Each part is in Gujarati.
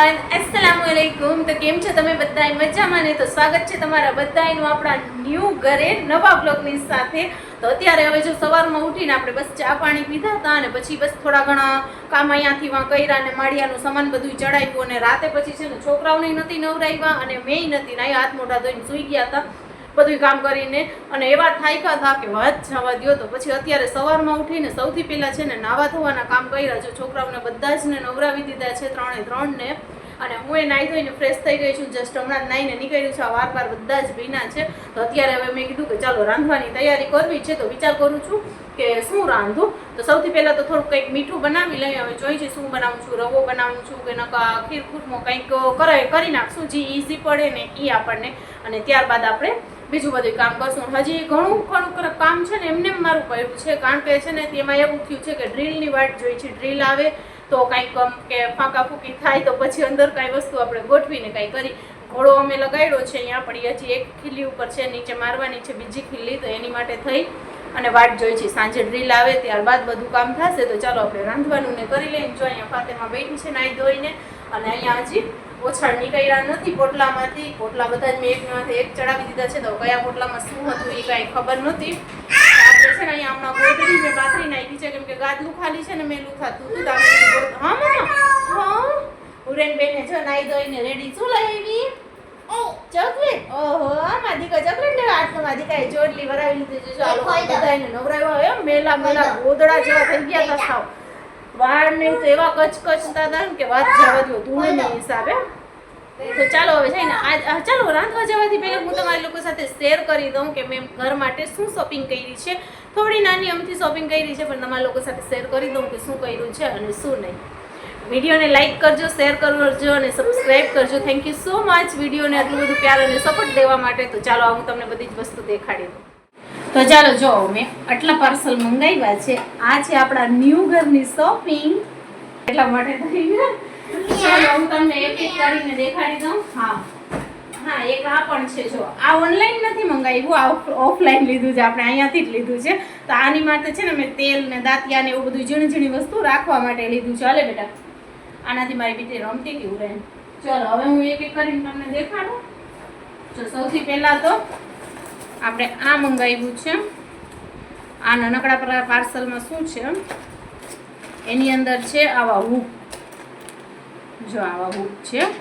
એવરીવન અસ્સલામુ વાલેકુમ તો કેમ છો તમે બધાય? મજામાં ને? તો સ્વાગત છે તમારા બધાયનું આપણા ન્યૂ ઘરે નવા બ્લોગની સાથે. તો અત્યારે હવે જો સવારમાં ઉઠીને આપણે બસ ચા પાણી પીધા હતા અને પછી બસ થોડા ઘણા કામ અહીંયાથી વાં કર્યા અને માળિયાનું સામાન બધું ચડાવ્યું અને રાતે પછી છે ને છોકરાઓને નથી નવરાવ્યા અને મેં નથી ના હાથ મોઢા ધોઈને સૂઈ ગયા હતા બધું કામ કરીને. અને એવા થાયકા હતા કે વાત જવા દ્યો. તો પછી અત્યારે સવારમાં ઉઠીને સૌથી પહેલાં છે ને નાવા ધોવાના કામ કર્યા છે છોકરાઓને બધા જ ને નવરાવી દીધા છે ત્રણે ત્રણ ને. અને હું એ નાહી ધોઈને ફ્રેશ થઈ ગઈ છું જસ્ટ હમણાં નાહીને નીકળ્યું છે. આ વાર વાર બધા જ ભીના છે. તો અત્યારે હવે મેં કીધું કે ચાલો રાંધવાની તૈયારી કરવી છે. તો વિચાર કરું છું કે શું રાંધું? તો સૌથી પહેલાં તો થોડુંક કંઈક મીઠું બનાવી લઈએ હવે જોઈએ છે શું બનાવું છું, રવો બનાવું છું કે નકા ખીર ખુરમો કંઈક કરે, કરી નાખશું. જે ઇઝી પડે ને એ આપણને. અને ત્યારબાદ આપણે બીજું બધું કામ કરશું. હજી ઘણું ઘણું કામ છે ને એમને એમ મારું પડ્યું છે. કારણ કે છે ને તેમાં એવું થયું છે કે ડ્રીલની વાટ જોઈ છે. ડ્રીલ આવે તો કાંઈક કે ફાંકા ફૂંકી થાય તો પછી અંદર કાંઈ વસ્તુ આપણે ગોઠવીને કાંઈ કરી. ઘોડો અમે લગાડ્યો છે અહીંયા, પણ હજી એક ખીલી ઉપર છે, નીચે મારવાની છે બીજી ખીલી, તો એની માટે થઈ. અને વાટ જોઈ છે, સાંજે ડ્રીલ આવે, ત્યારબાદ બધું કામ થશે, તો ચાલો આપણે રાંધવાનું ને કરી લઈએ. જો અહીંયા ફાતેમાં બેઠી છે નાઈ ધોઈને, અને અહીંયા હજી ઓછાળ નીકળ્યા નથી પોટલામાંથી. પોટલા બધા જ મેં એકમાંથી એક ચડાવી દીધા છે, તો કયા પોટલામાં શું હતું એ કાંઈ ખબર નહોતી છે ને અહીંયા હમણાં ગોદડી મેં બાથરી નાખી છે કેમ કે ગાદલું ખાલી છે ને મેં લુખાતું હતું હા મમ્મા હા. ઉરેન બેને જો નાઈ ધોઈને રેડી શું લઈ આવી ચોકલેટ? ઓહો આમાં દીકા ચોકલેટ લેવા આજ તો મારી દીકાએ ચોટલી વરાવી લીધી જો આ લોકો બધાયને નવરાવ્યા હોય મેલા મેલા ગોદડા જેવા થઈ ગયા હતા સાવ. વાળ ને તો એવા કચકચતા હતા ને કે વાત જવા દો ધૂળના હિસાબે તો ચાલો હવે છે ને આજ ચાલો રાંધવા જવાથી પહેલા હું તમારી લોકો સાથે શેર કરી દઉં કે મેં ઘર માટે શું શોપિંગ કરી છે. થોડી નાની અમથી શોપિંગ કરી છે, પણ તમારા લોકો સાથે શેર કરી દઉં કે શું કર્યું છે અને શું નહીં. વિડીયોને લાઈક કરજો શેર કરજો અને સબસ્ક્રાઈબ કરજો. થેન્ક યુ સો મચ વિડીયોને આટલું બધું પ્યાર અને સપોર્ટ દેવા માટે તો ચાલો હું તમને બધી જ વસ્તુ દેખાડી દઉં. તો ચાલો, જો મેં આટલા પાર્સલ મંગાવ્યા છે. આ છે આપણા ન્યૂ ઘરની શોપિંગ એટલા માટે થઈને ચાલો, હું તમને એક એક કરીને દેખાડી દઉં. હા. હા, એક આ પણ છે, જો. આ ઓનલાઈન નથી મંગાવ્યું, આ ઓફલાઈન લીધું છે, આપણે અહીંયાથી જ લીધું છે. તો આની માટે છે ને મેં તેલ ને દાંતિયા ને એવું બધું ઝીણી ઝીણી વસ્તુ રાખવા માટે લીધું છે. હાલે બેટા. આનાથી મારી બીટી રમતી હતી ઉરેન ચલો, હવે હું એક એક કરીને તમને દેખાડું. જો, સૌથી પહેલાં તો આપણે આ મંગાવ્યું છે. આ નાનકડા પાર્સલમાં શું છે? એની અંદર છે આવા હૂક. જો, આવા હૂક છે.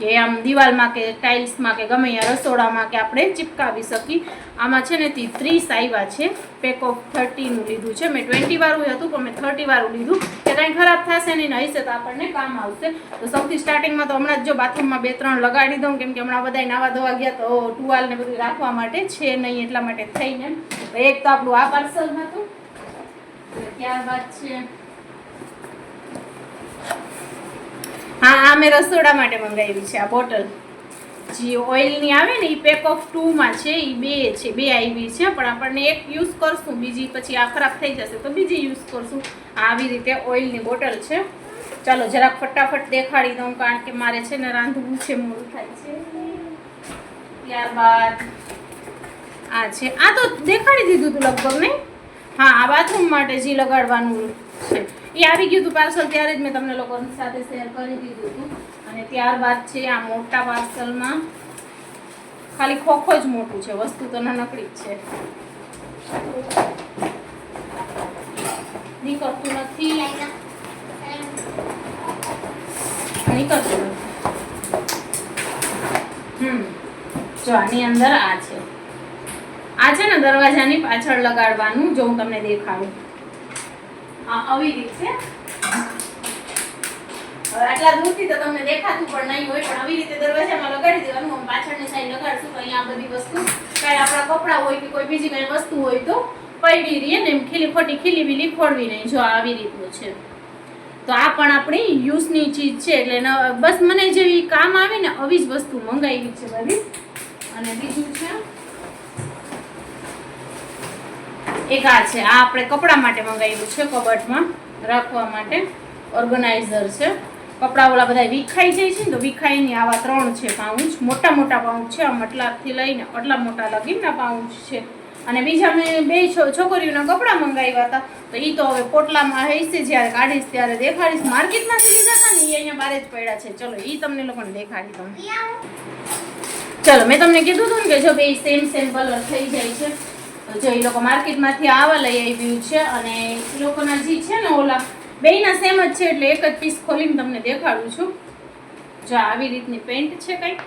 કે આમ દિવાલમાં કે ટાઇલ્સમાં કે ગમે ત્યાં રસોડામાં કે આપણે ચિપકાવી શકીએ. આમાં છે ને તે ત્રીસ આવ્યા છે. પેક ઓફ થર્ટીનું લીધું છે. મેં ટ્વેન્ટી વાળું હતું, પણ મેં થર્ટી વાળું લીધું. કે કાંઈ ખરાબ થશે નહીં હશે તો આપણને કામ આવશે. તો સૌથી સ્ટાર્ટિંગમાં તો હમણાં જ જો બાથરૂમમાં બે ત્રણ લગાડી દઉં, કેમ કે હમણાં બધા નાવા ધોવા ગયા તો ટુવાલને બધું રાખવા માટે છે નહીં એટલા માટે થઈને. એક તો આપણું આ પાર્સલ હતું ત્યારબાદ છે હા, આ મેં રસોડા માટે મંગાવી છે, આ બોટલ. જે ઓઇલની આવે ને એ પેક ઓફ ટુમાં છે એ બે છે, બે આવી છે, પણ આપણને એક યુઝ કરશું, બીજી પછી આ ખરાબ થઈ જશે, તો બીજી યુઝ કરશું. આવી રીતે ઓઇલની બોટલ છે. ચાલો, જરાક ફટાફટ દેખાડી દઉં, કારણ કે મારે છે ને રાંધવું છે, મોડું થાય છે. ત્યારબાદ આ છે. આ તો દેખાડી દીધું હતું લગભગ નહીં? હા, આ બાથરૂમ માટે જે લગાડવાનું છે. એ આવી ગયું હતું પાર્સલ, ત્યારે જ મેં તમને લોકો સાથે શેર કરી દીધું હતું. અને ત્યારબાદ છે આ મોટા પાર્સલમાં ખાલી ખોખો જ મોટું છે, વસ્તુ તો નાનકડી જ છે. નીકળતું નથી નીકળતું નથી. હમ, જો અંદર આ છે. આ છે ને દરવાજાની પાછળ લગાડવાનું, જો હું તમને દેખાડું. આવી રીતે હવે આટલા દૂરથી તો તમને દેખાતું પણ નહીં હોય, પણ આવી રીતે દરવાજામાં લગાડી દેવાનું, આમ પાછળની સાઈડ લગાડશું, તો અહીંયા બધી વસ્તુ, કાંઈ આપણા કપડાં હોય કે કોઈ બીજી કાંઈ વસ્તુ હોય તો પડી રહીએ ને એમ ખીલી ખોટી ખીલી બીલી ખોડવી નહીં, જો આવી રીતનું છે. તો આ પણ આપણી યુઝની ચીજ છે, એટલે બસ મને જેવી કામ આવે ને આવી જ વસ્તુ મંગાવી છે બધી. અને બીજું છે? એક આ છે. આ આપણે કપડા માટે મંગાવ્યું છે કબટમાં. રાખવા માટે ઓર્ગનાઇઝર છે. કપડાં ઓલા બધા વિખાઈ જાય છે ને તો વિખાઈની આવા ત્રણ છે પાઉચ. મોટા મોટા પાઉચ છે. આમ આટલાથી લઈને આટલા મોટા લગીનના પાઉચ છે. અને બીજા મેં બે છોકરીઓના કપડાં મંગાવ્યા હતા. તો એ તો હવે પોટલામાં હશે જ્યારે કાઢીશ ત્યારે દેખાડીશ. માર્કેટમાંથી લીધા હતા ને એ અહીંયા બારે જ પડ્યા છે. ચલો એ તમને લોકોને દેખાડી તમે ચલો મેં તમને કીધું હતું ને કે જો બે સેમ સેમ કલર થઈ જાય છે. જો એ લોકો માર્કેટમાંથી આવા લઈ આવ્યું છે અને એ લોકોના જે છે ને ઓલા બેયના સેમ જ છે એટલે એક જ પીસ ખોલીને તમને દેખાડું છું. જો આવી રીતની પેન્ટ છે કંઈક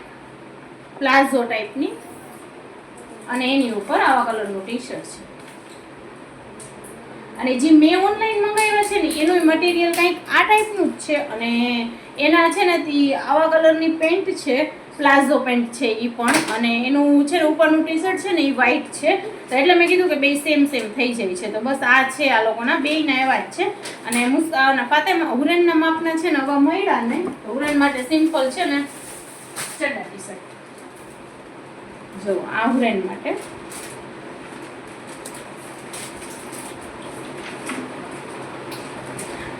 પ્લાઝો ટાઈપની અને એની ઉપર આવા કલરનું ટી શર્ટ છે. અને જે મેં ઓનલાઈન મંગાવ્યા છે ને, એનું મટીરિયલ કંઈક આ ટાઈપનું જ છે અને એના છે ને તે આવા કલરની પેન્ટ છે. પ્લાઝો પેન્ટ છે એ પણ. અને એનું છે ને ઉપરનું ટી શર્ટ છે ને એ વ્હાઇટ છે. તો એટલે મેં કીધું કે બે સેમ સેમ થઈ જાય છે. તો બસ આ છે આ લોકોના, બેયના એવા જ છે. અને મુસ્કાના પાતેમાં હુરેનના માપના છે ને હવે મળ્યા ને હુરેન માટે સિમ્પલ છે ને ચડા ટી શર્ટ જો, આ હુરેન માટે.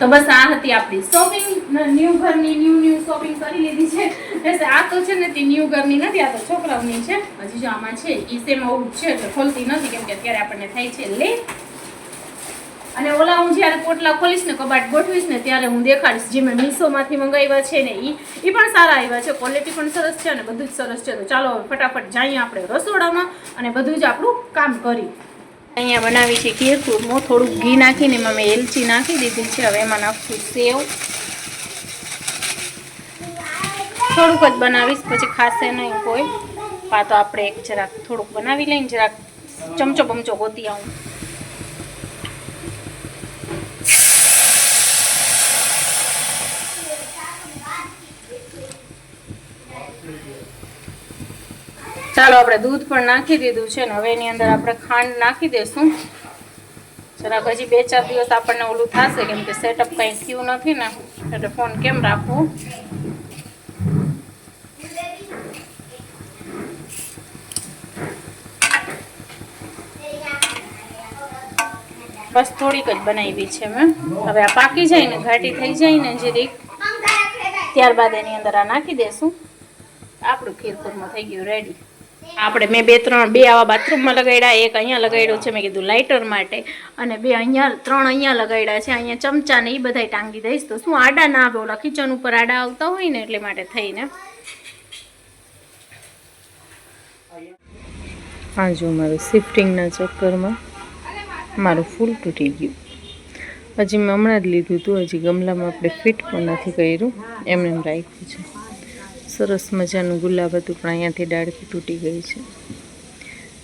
તો બસ આ હતી આપણી શોપિંગ ન્યૂ ઘરની ન્યૂ ન્યૂ શોપિંગ કરી લીધી છે. એટલે આ તો છે ને તે ન્યૂ ઘરની નથી, આ તો છોકરાઓની છે. હજી જો આમાં છે એ સેમ આવું છે એટલે ખોલતી નથી, કેમ કે અત્યારે આપણને થાય છે લે. અને ઓલા હું જ્યારે પોટલા ખોલીશ ને, કબાટ ગોઠવીશ ને, ત્યારે હું દેખાડીશ જે મેં મીશોમાંથી મંગાવ્યા છે ને એ એ પણ સારા આવ્યા છે. ક્વોલિટી પણ સરસ છે અને બધું જ સરસ છે. તો ચાલો ફટાફટ જઈએ આપણે રસોડામાં અને બધું જ આપણું કામ કરી. અહીંયા બનાવી છે ખીર કુરમો થોડુંક ઘી નાખીને એમાં મેં એલચી નાખી દીધી છે. હવે એમાં નાખશું સેવ. થોડુંક જ બનાવીશ, પછી ખાશે નહીં કોઈ. કાં તો આપણે એક જરાક થોડુંક બનાવી લઈને જરાક ચમચો બમચો ગોતી આવું. ચાલો આપણે દૂધ પણ નાખી દીધું છે ને હવે એની અંદર આપણે ખાંડ નાખી દઈશું જરાક હજી બે ચાર દિવસ આપણને ઓલું થશે કેમ કે સેટઅપ કંઈ થયું નથી ને, એટલે ફોન કેમ રાખવો? બસ થોડીક જ બનાવી છે મેં હવે આ પાકી જાય ને, ઘાટી થઈ જાય ને જીરીક, ત્યારબાદ એની અંદર આ નાખી દેશું. આપણું ખીરપુરમાં થઈ ગયું રેડી આપણે મેં બે ત્રણ, બે આવા બાથરૂમમાં લગાડ્યા એક અહીંયા લગાડ્યો છે, મેં કીધું લાઇટર માટે, અને બે અહીંયા, ત્રણ અહીંયા લગાડ્યા છે, અહીંયા ચમચા ને એ બધાય ટાંગી દઈશ. તો શું આડા ના આવે? કિચન ઉપર આડા આવતા હોય ને એટલે માટે થઈને. આ જો મારું શિફ્ટિંગના ચક્કરમાં મારું ફૂલ તૂટી ગયું. હજી મેં હમણાં જ લીધું હતું હજી ગમલામાં આપણે ફિટ પણ નથી કર્યું. એમને એમ રાખ્યું છે. સરસ મજાનું ગુલાબ હતું, પણ અહીંયાથી ડાળખી તૂટી ગઈ છે.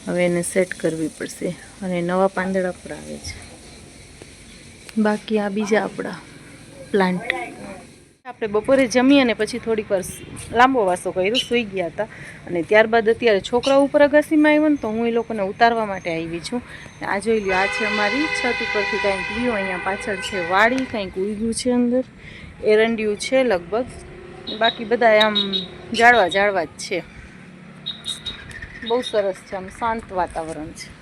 હવે એને સેટ કરવી પડશે અને નવા પાંદડા પર આવે છે. બાકી આ બીજા આપણા પ્લાન્ટ આપણે બપોરે જમી અને પછી થોડીક વાર લાંબો વાસો કર્યો, સૂઈ ગયા હતા. અને ત્યારબાદ અત્યારે છોકરા ઉપર અગાસીમાં આવ્યો ને તો હું એ લોકોને ઉતારવા માટે આવી છું. આ જોઈ લ્યો, આ છે અમારી છત ઉપરથી કાંઈક લ્યો અહીંયા પાછળ છે વાડી, કાંઈક ઉગ્યું છે અંદર. એરંડિયું છે લગભગ. બાકી બધા આમ જાળવા જાળવા જ છે. બહુ સરસ છે, આમ શાંત વાતાવરણ છે.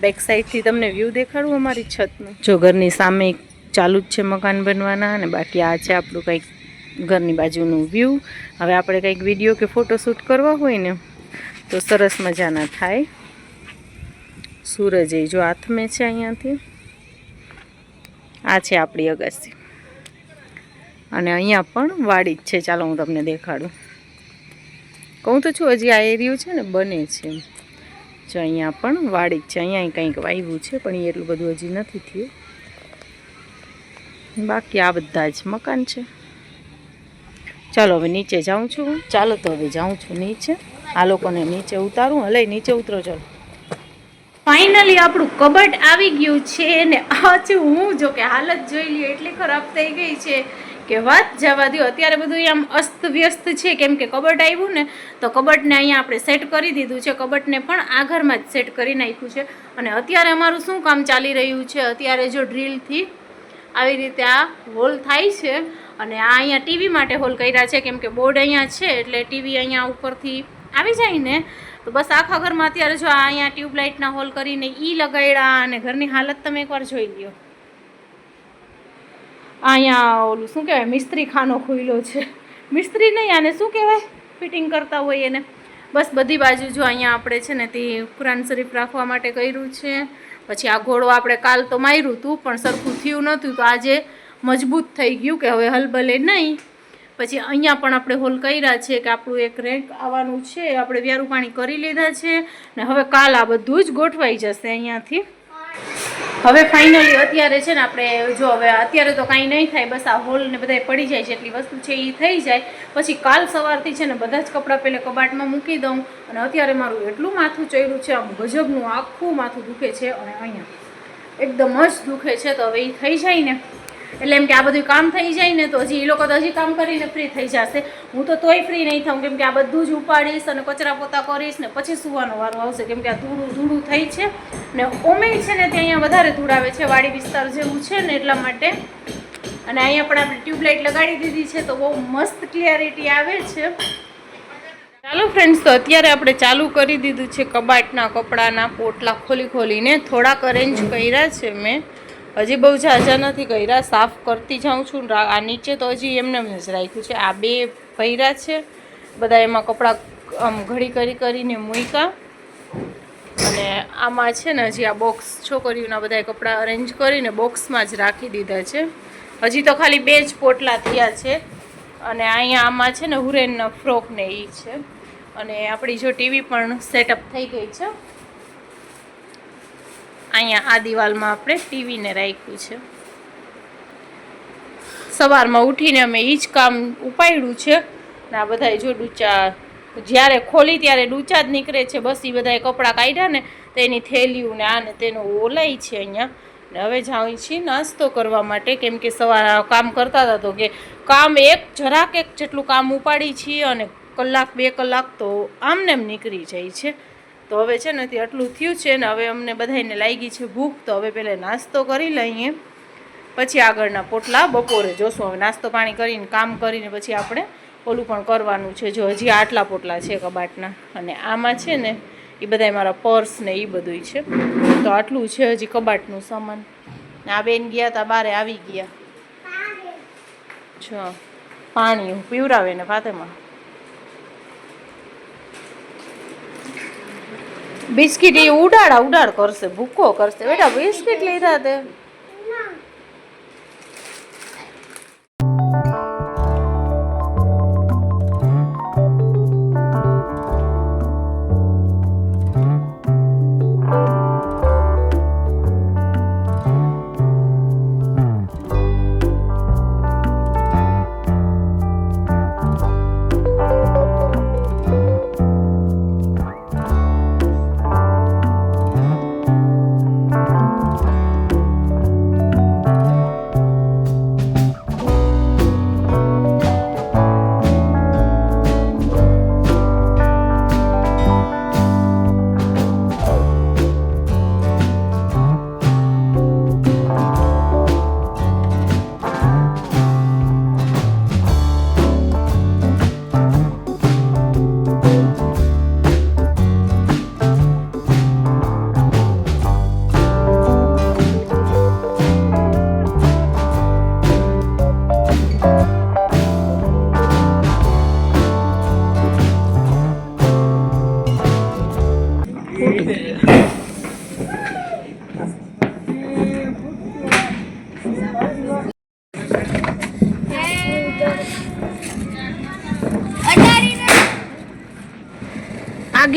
બેક સાઈડથી તમને વ્યૂ દેખાડું અમારી છતનું. જો ઘરની સામે ચાલુ જ છે મકાન બનવાના અને બાકી આ છે આપણું કંઈક ઘરની બાજુનું વ્યૂ હવે આપણે કંઈક વીડિયો કે ફોટોશૂટ કરવા હોય ને, તો સરસ મજાના થાય. સૂરજ એ જો હાથમે છે અહીંયાથી. આ છે આપણી અગાસી. અને અહીંયા પણ વાડી જ છે. ચાલો હું તમને દેખાડું. કહું તો છું, હજી આ એરિયું છે ને, બને છે જો અહીંયા પણ વાડી જ છે. અહીંયા કંઈક વાવ્યું છે, પણ એટલું બધું હજી નથી થયું. બાકી આ બધા જ મકાન છે. ચાલો હવે નીચે જાઉં છું ચાલો તો હવે જાઉં છું નીચે. આ લોકોને નીચે ઉતારું. હલે, નીચે ઉતરો, ચાલો. ફાઇનલી આપણું કબટ આવી ગયું છે ને આજે હું જો કે હાલત જોઈ લઈએ એટલી ખરાબ થઈ ગઈ છે. કે વાત જવા દો અત્યારે બધું આમ અસ્ત વ્યસ્ત છે, કેમ કે કબટ આવ્યું ને, તો કબટને અહીંયા આપણે સેટ કરી દીધું છે. કબટને પણ આ ઘરમાં જ સેટ કરી નાખ્યું છે. અને અત્યારે અમારું શું કામ ચાલી રહ્યું છે? અત્યારે જો ડ્રીલથી આવી રીતે આ હોલ થાય છે અને આ અહીંયા ટીવી માટે હોલ કર્યા છે, કેમ કે બોર્ડ અહીંયા છે, એટલે ટીવી અહીંયા ઉપરથી આવી જાય ને, તો બસ આખા ઘરમાં અત્યારે જો આ અહીંયા ટ્યુબલાઇટના હોલ કરીને ઈ લગાડ્યા અને ઘરની હાલત તમે એકવાર જોઈ લ્યો. અહીંયા ઓલું શું કહેવાય, મિસ્ત્રી ખાનો ખુલ્લો છે. મિસ્ત્રી નહીં, આને શું કહેવાય? ફિટિંગ કરતા હોય એને. બસ બધી બાજુ જો અહીંયા આપણે છે ને તે કુરાન શરીફ રાખવા માટે કર્યું છે. પછી આ ઘોડો આપણે કાલ તો માર્યું હતું પણ સરખું થયું નહોતું, તો આજે મજબૂત થઈ ગયું કે હવે હલબલે નહીં. પછી અહીંયા પણ આપણે હોલ કર્યા છે કે આપણું એક રેન્ક આવવાનું છે, આપણે વ્યારું પાણી કરી લીધા છે, ને હવે કાલ આ બધું જ ગોઠવાઈ જશે અહીંયાથી. હવે ફાઇનલી અત્યારે છે ને આપણે જો હવે અત્યારે તો કાંઈ નહીં થાય, બસ આ હોલ ને બધાય પડી જાય જેટલી વસ્તુ છે એ થઈ જાય. પછી કાલ સવારથી છે ને બધા જ કપડાં પહેલાં કબાટમાં મૂકી દઉં અને અત્યારે મારું એટલું માથું ચડ્યું છે, આમ ગજબનું આખું માથું દુખે છે અને અહીંયા. એકદમ જ દુખે છે, તો હવે એ થઈ જાય ને. એટલે એમ કે આ બધું કામ થઈ જાય ને તો હજી એ લોકો તો હજી કામ કરીને ફ્રી થઈ જશે. હું તો તોય ફ્રી નહીં થાઉં, કેમ કે આ બધું જ ઉપાડીશ અને કચરા પોતા કરીશ ને પછી સુવાનો વારો આવશે. કેમ કે આ ધૂળું ધૂળું થઈ છે ને ઓમે છે ને તે અહીંયા વધારે ધૂળ આવે છે. વાડી વિસ્તાર જેવું છે ને એટલા માટે. અને અહીંયા પણ આપણે ટ્યુબલાઇટ લગાડી દીધી છે તો બહુ મસ્ત ક્લિયરિટી આવે છે. ચાલો ફ્રેન્ડ્સ તો અત્યારે આપણે ચાલુ કરી દીધું છે કબાટના કપડાના પોટલા ખોલી ખોલીને થોડાક અરેન્જ કર્યા છે મેં. હજી બહુ ઝાઝા નથી કર્યા, સાફ કરતી જાઉં છું. આ નીચે તો હજી એમને એમ જ રાખ્યું છે. આ બે ભર્યા છે. બધા એમાં કપડાં આમ ઘડી કરી કરીને મૂક્યા. અને આમાં છે ને હજી આ બોક્સ છોકરીઓના બધા કપડાં અરેન્જ કરીને બોક્સમાં જ રાખી દીધા છે. હજી તો ખાલી બે જ પોટલા થયા છે. અને અહીંયા આમાં છે ને હુરેનના ફ્રોક ને એ છે. અને આપણી જો ટીવી પણ સેટઅપ થઈ ગઈ છે. અહીંયા આ દિવાલમાં આપણે ટીવીને રાખ્યું છે. સવારમાં ઉઠીને અમે એ જ કામ ઉપાડ્યું છે. ને આ બધાએ જો ડૂચા જ્યારે ખોલી ત્યારે ડૂચા જ નીકળે છે. બસ એ બધાએ કપડાં કાઢ્યા ને તેની થેલીયું ને આ ને તેનો ઓલાય છે અહીંયા. ને હવે જાઉં છીએ નાસ્તો કરવા માટે. કેમ કે સવારે કામ કરતા હતા તો કે કામ એક જરાક એક જેટલું કામ ઉપાડી છીએ અને કલાક બે કલાક તો આમને એમ નીકળી જાય છે. તો હવે છે ને તે આટલું થયું છે ને હવે અમને બધાને લાગી છે ભૂખ તો હવે પહેલાં નાસ્તો કરી લઈએ. પછી આગળના પોટલા બપોરે જોશું. હવે નાસ્તો પાણી કરીને કામ કરીને પછી આપણે ઓલું પણ કરવાનું છે. જો હજી આટલા પોટલા છે કબાટના. અને આમાં છે ને એ બધાય મારા પર્સ ને એ બધું છે. તો આટલું છે હજી કબાટનું સામાન. આ બેન ગયા તા બારે આવી ગયા. છ. પાણી. પીવરાવે ને ફાતેમાં. બિસ્કિટ એ ઉડાડા ઉડાડ કરશે ભૂકો કરશે. બેટા બિસ્કિટ લીધા તે.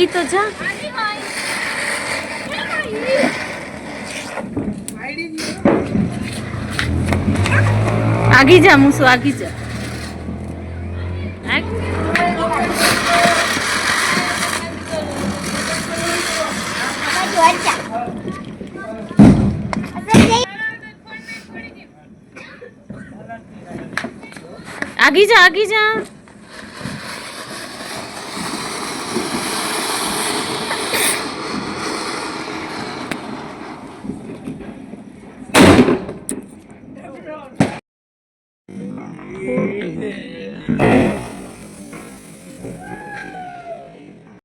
આગી તો જા. આગી જા મુસુ આગી જા. આગી જા આગી જા.